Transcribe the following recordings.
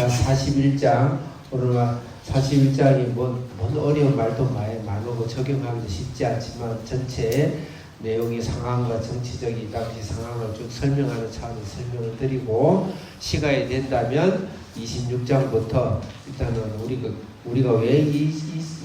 자, 41장. 오늘 41장이 뭔, 뭔 어려운 말도 많고 적용하기도 쉽지 않지만 전체 내용의 상황과 정치적 이 당시 상황을 쭉 설명하는 차원에서 설명을 드리고 시간이 된다면 26장부터 일단은 우리가 우리가 왜이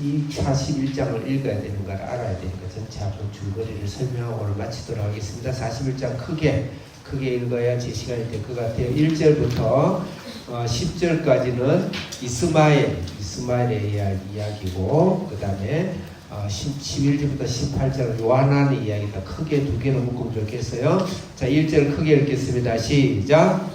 이 41장을 읽어야 되는가를 알아야 되니까 전체 한번 줄거리를 설명하고 오늘 마치도록 하겠습니다. 41장 크게 크게 읽어야 제 시간이 될 것 같아요. 1절부터 어, 10절까지는 이스마엘 이스마엘의 이야기, 이야기고 그 다음에 어, 11절부터 18절 요한안의 이야기가 크게 두 개로 묶으면 좋겠어요. 자, 1절 크게 읽겠습니다. 시작.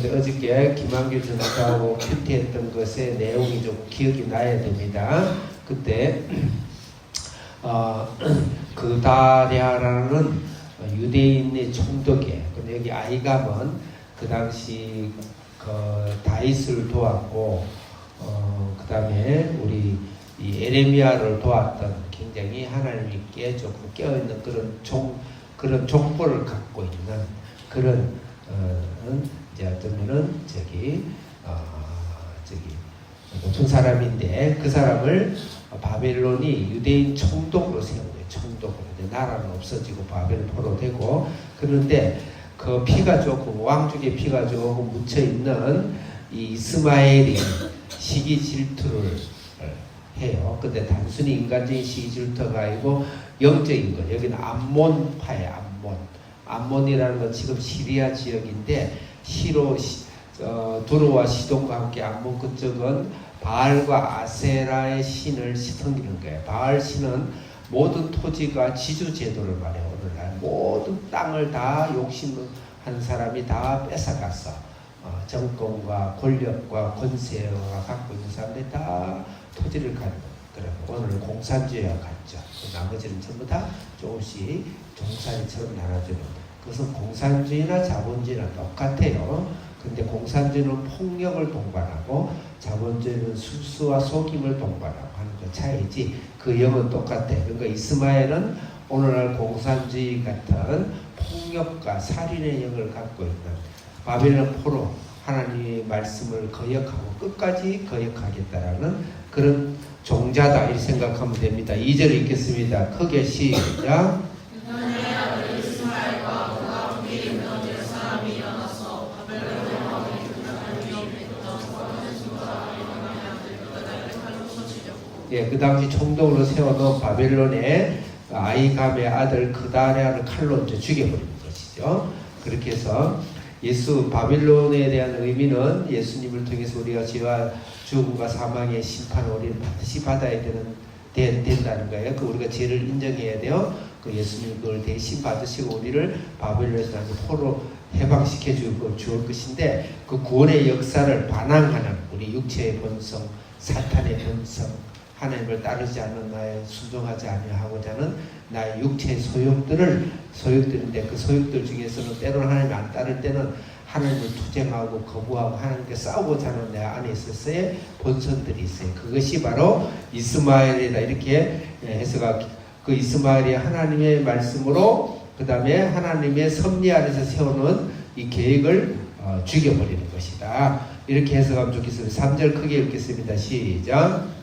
여러분들 어저께 김한길 전사하고 큐티했던 것의 내용이 좀 기억이 나야 됩니다. 그때 어, 그 다리아라는 유대인의 총독에 근데 여기 아이감은 그 당시 그 다윗을 도왔고 어, 그 다음에 우리 이 에레미야를 도왔던 굉장히 하나님께 조금 깨어있는 그런 종 그런 족보를 갖고 있는 그런 어, 이제 어쩌면은 저기 어, 저기 높은 사람인데 그 사람을 바벨론이 유대인 총독으로 세운 거예요. 이제 나라는 없어지고 바벨 포로되고 그런데 그 피가 조금 왕족의 피가 조금 묻혀 있는 이 이스마엘이 시기 질투를 해요. 근데 단순히 인간적인 시기 질투가 아니고 영적인 거. 여기는 암몬파예요. 암몬. 암몬이라는 건 지금 시리아 지역인데 시, 어, 두루와 시돈과 함께 암몬 그쪽은 바알과 아세라의 신을 섬기는 거예요. 바알 신은 모든 토지가 지주 제도를 말해요. 오늘날 모든 땅을 다 욕심한 사람이 다 뺏어갔어. 어, 정권과 권력과 권세가 갖고 있는 사람들이 다 토지를 갖는 그러면 오늘 공산주의와 같죠. 그 나머지는 전부 다 조금씩 종살이처럼 나눠주는 그것은 공산주의나 자본주의나 똑같아요. 근데 공산주의는 폭력을 동반하고 자본주의는 술수와 속임을 동반하고 하는 그 차이지 그 영은 똑같아. 그러니까 이스마엘은 오늘날 공산주의 같은 폭력과 살인의 영을 갖고 있는 바벨론 포로 하나님의 말씀을 거역하고 끝까지 거역하겠다라는 그런 종자다 이렇게 생각하면 됩니다. 2절 읽겠습니다. 크게 시작. 예, 그 당시 총독으로 세워놓은 바벨론의 아이감의 아들 그다레아를 칼로 이제 죽여버리는 것이죠. 그렇게 해서 예수 바빌론에 대한 의미는 예수님을 통해서 우리가 죄와 죽음과 사망의 심판을 우리는 반드시 받아야 되는 되, 된다는 거예요. 그 우리가 죄를 인정해야 돼요. 그 예수님 그걸 대신 받으시고 우리를 바벨론에서 다시 포로 해방시켜 주고 주을 것인데 그 구원의 역사를 반항하는 우리 육체의 본성, 사탄의 본성, 하나님을 따르지 않는 나의 순종하지 아니하고자 하는 나의 육체의 소욕들을 소욕들인데 그 소욕들 중에서는 때로는 하나님 안 따를 때는 하나님을 투쟁하고 거부하고 하나님께 싸우고자 하는 내 안에 있어서의 본성들이 있어요. 그것이 바로 이스마엘이다 이렇게 해서가 그 이스마엘이 하나님의 말씀으로 그 다음에 하나님의 섭리 안에서 세우는 이 계획을 어, 죽여버리는 것이다. 이렇게 해석하면 좋겠습니다. 3절 크게 읽겠습니다. 시작.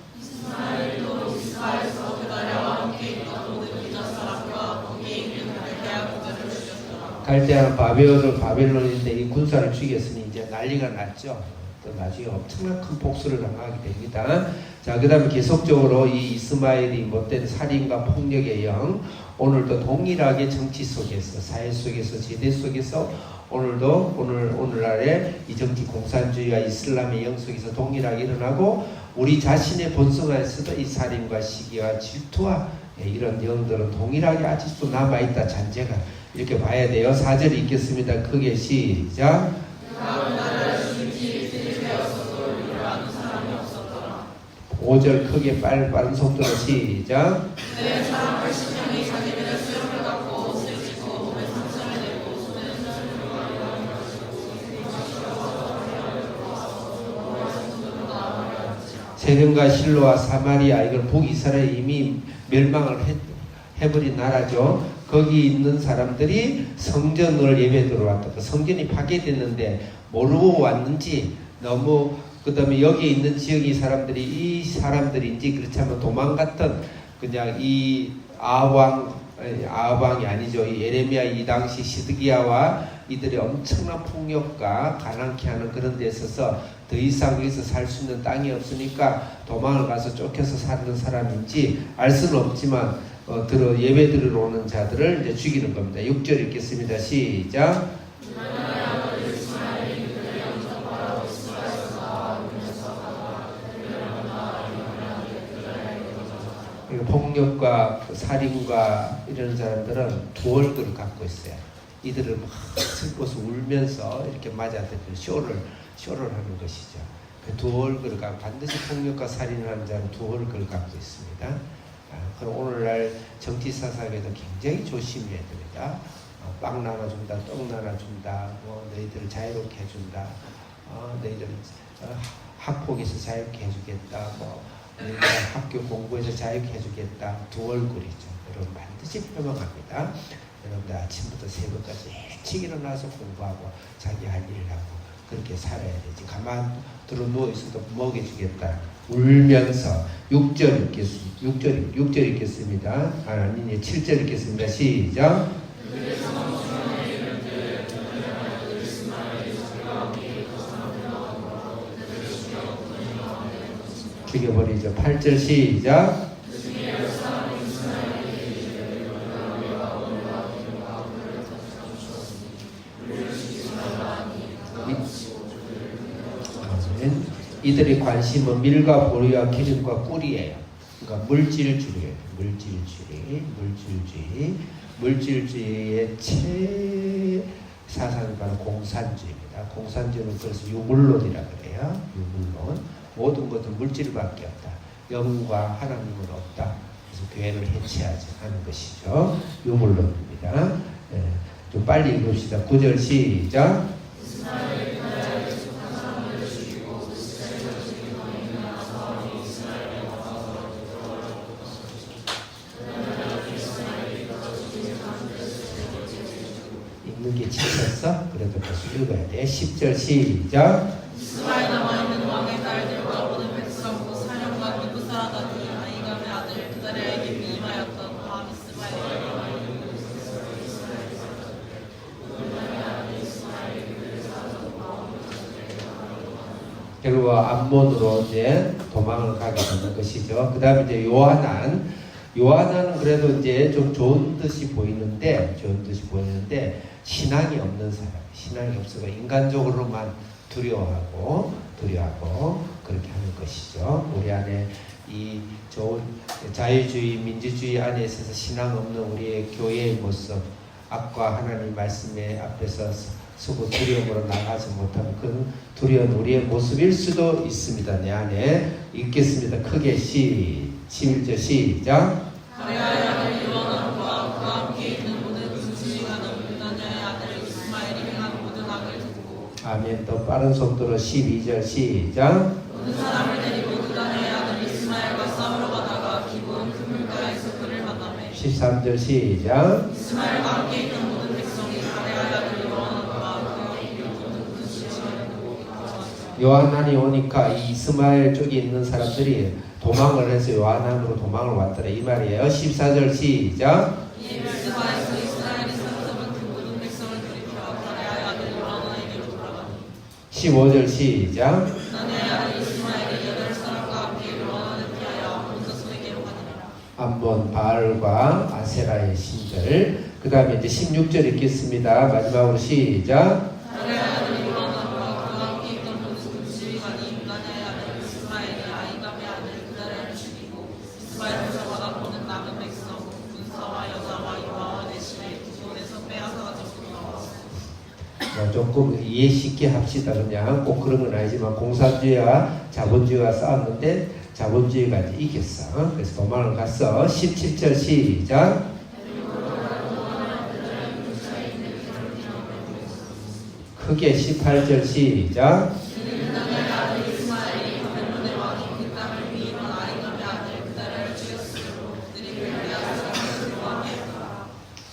갈대아는 바벨론을 바벨론인데 이 군사를 죽였으니 이제 난리가 났죠. 또 나중에 엄청난 큰 복수를 당하게 됩니다. 자, 그 다음에 계속적으로 이 이스마엘이 못된 살인과 폭력의 영, 오늘도 동일하게 정치 속에서, 사회 속에서, 제대 속에서 오늘도 오늘 오늘날의 이 정치 공산주의와 이슬람의 영 속에서 동일하게 일어나고 우리 자신의 본성 안에서도 이 살인과 시기와 질투와 이런 영들은 동일하게 아직도 남아 있다 잔재가 이렇게 봐야 돼요. 4절 읽겠습니다. 크게 시작. 5절 크게 빨리 빠른 속도로 시작. 세령과 실로와 사마리아 이건 북이스라엘 이미 멸망을 해, 해버린 나라죠. 거기 있는 사람들이 성전을 예배 들어왔다. 그 성전이 파괴됐는데 모르고 왔는지 너무 그 다음에 여기 있는 지역의 사람들이 이 사람들인지 그렇지 않으면 도망갔던 그냥 이 아왕 아방이 아니죠. 이 예레미야 이 당시 시드기야와 이들의 엄청난 폭력과 가난케 하는 그런 데 있어서 더 이상 여기서 살 수 있는 땅이 없으니까 도망을 가서 쫓겨서 사는 사람인지 알 수는 없지만 어, 들어 예배 드리러 오는 자들을 이제 죽이는 겁니다. 6절 읽겠습니다. 시작. 이 폭력과 그 살인과 이런 사람들은 두 얼굴을 갖고 있어요. 이들을 막 슬퍼서 울면서 이렇게 맞아들고 쇼를 쇼를 하는 것이죠. 그 두 얼굴을 갖고 반드시 폭력과 살인을 하는 자는 두 얼굴을 갖고 있습니다. 아, 그럼 오늘날 정치 사상에도 굉장히 조심해야 됩니다. 어, 빵 나눠준다, 떡 나눠준다, 뭐 너희들을 자유롭게 해준다, 어, 너희들 어, 학폭에서 자유롭게 해주겠다, 뭐 학교 공부에서 자유롭게 해주겠다 두 얼굴이죠. 여러분 반드시 표명합니다. 여러분들 아침부터 새벽까지 일찍 일어나서 공부하고 자기 할 일을 하고 그렇게 살아야 되지. 가만 들어 누워 있어도 먹여주겠다. 울면서 6절 읽겠습니다. 6절 6절 읽겠습니다. 아, 아니 7절 읽겠습니다. 시작. 죽여버리죠. 8절 시작. 이들의 관심은 밀과 보리와 기름과 꿀이에요. 그러니까 물질주의예요. 물질주의, 물질주의, 물질주의의 최 바로 공산주의입니다. 공산주의는 그래서 유물론이라 그래요. 유물론. 모든 것은 물질밖에 없다. 영과 하나님은 없다. 그래서 교회를 해체하지 하는 것이죠. 유물론입니다. 예, 좀 빨리 읽읍시다. 9절 시작. 읽는 게 지쳤어? 그래도 계속 읽어야 돼. 10절 시작. 이스라엘 남아 있는 왕의 딸들과 모든 백성과 사령과 누구사라다니 아이감의 아들 그다리아에게 미임하였던 밤 이스마엘 결국 암몬으로 이제 도망을 가게 되는 것이죠. 그 다음에 이제 요하난. 요하난은 그래도 이제 좀 좋은 듯이 보이는데, 좋은 듯이 보이는데, 신앙이 없는 사람, 신앙이 없어서 인간적으로만 두려워하고, 두려워하고, 그렇게 하는 것이죠. 우리 안에 이 좋은 자유주의, 민주주의 안에 있어서 신앙 없는 우리의 교회의 모습, 앞과 하나님 말씀의 앞에서 서고 두려움으로 나가지 못하는 그 두려운 우리의 모습일 수도 있습니다. 내 안에 읽겠습니다. 크게 시 11절 시작. 아멘. 더 빠른 속도로 12절 시작. 모든 사람을 데리고 유다냐의 아들 이스마엘과 싸우러 가다가 기브온 그물가에서 그를 만나매 13절 시작. 이스마엘과 함께 있는 모든 백성이 가레아의 아들 요나단과 그와 있는 모든 보고 돌아왔다. 요한난이 오니까 이 이스마엘 쪽에 있는 사람들이 도망을 해서 요한난으로 도망을 왔더라 이 말이에요. 14절 시작. 이에 멸스바에서 이스라엘이 사로잡은 그 15절 시작. 한번 바알과 아세라의 신들. 그 다음에 이제 16절 읽겠습니다. 마지막으로 시작. 이해 쉽게 합시다. 그냥 꼭 그런 건 아니지만 공산주의와 자본주의가 싸웠는데 자본주의가 이겼어. 어? 그래서 도망을 갔어. 17절 시작. 크게 18절 시작.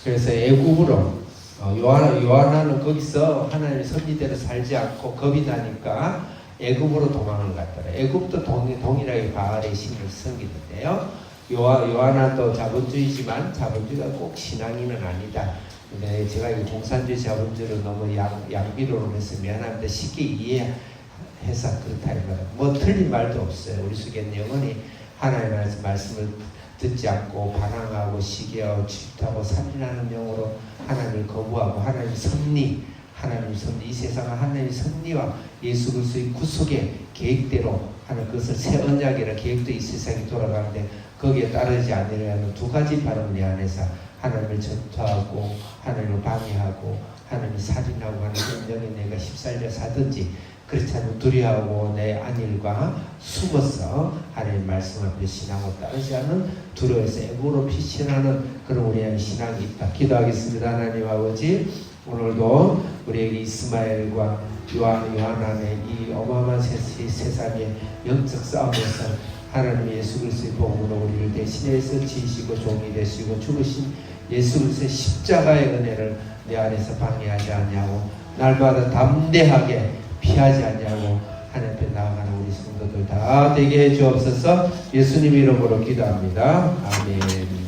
그래서 애국으로 어, 요한 요한나는 거기서 하나님의 섭리대로 살지 않고 겁이 나니까 애굽으로 도망을 갔더라. 애굽도 동, 동일하게 바알의 신을 섬기는데요. 요한 요한나도 자본주의지만 자본주의가 꼭 신앙인은 아니다. 근데 제가 이 공산주의 자본주의를 너무 양, 양비론을 해서 미안합니다. 쉽게 이해해서 그렇다. 뭐 틀린 말도 없어요. 우리 속에는 영원히 하나님의 말씀을 듣지 않고 반항하고 시기하고 질투하고 살인하는 영으로 하나님을 거부하고 하나님 섭리 하나님 섭리. 이 세상은 하나님의 섭리와 예수 그리스도의 구속의 계획대로 하는 그것을 새 언약이라 계획도 이 세상이 돌아가는데 거기에 따르지 않으려는 두 가지 바람을 내 안에서 하나님을 전투하고 하나님을 방해하고 하나님을 살인하고 하는 영역에 내가 휩쓸려 사든지 그렇지 않으면 두려워하고 내 안일과 숨어서 하나님 말씀 앞에 신앙을 따르지 않는 두려워해서 애고로 피신하는 그런 우리의 신앙이 있다. 기도하겠습니다. 하나님 아버지 오늘도 우리에게 이스마엘과 요한 요한안의 이 어마어마한 세, 세- 세상의 영적 싸움에서 하나님 예수 그리스도의 복음으로 우리를 대신해서 지시고 종이 되시고 죽으신 예수 그리스도의 십자가의 은혜를 내 안에서 방해하지 않냐고 날마다 담대하게 피하지 않냐고 하나님 앞에 나아가는 우리 성도들 다 되게 해 주옵소서 예수님 이름으로 기도합니다. 아멘.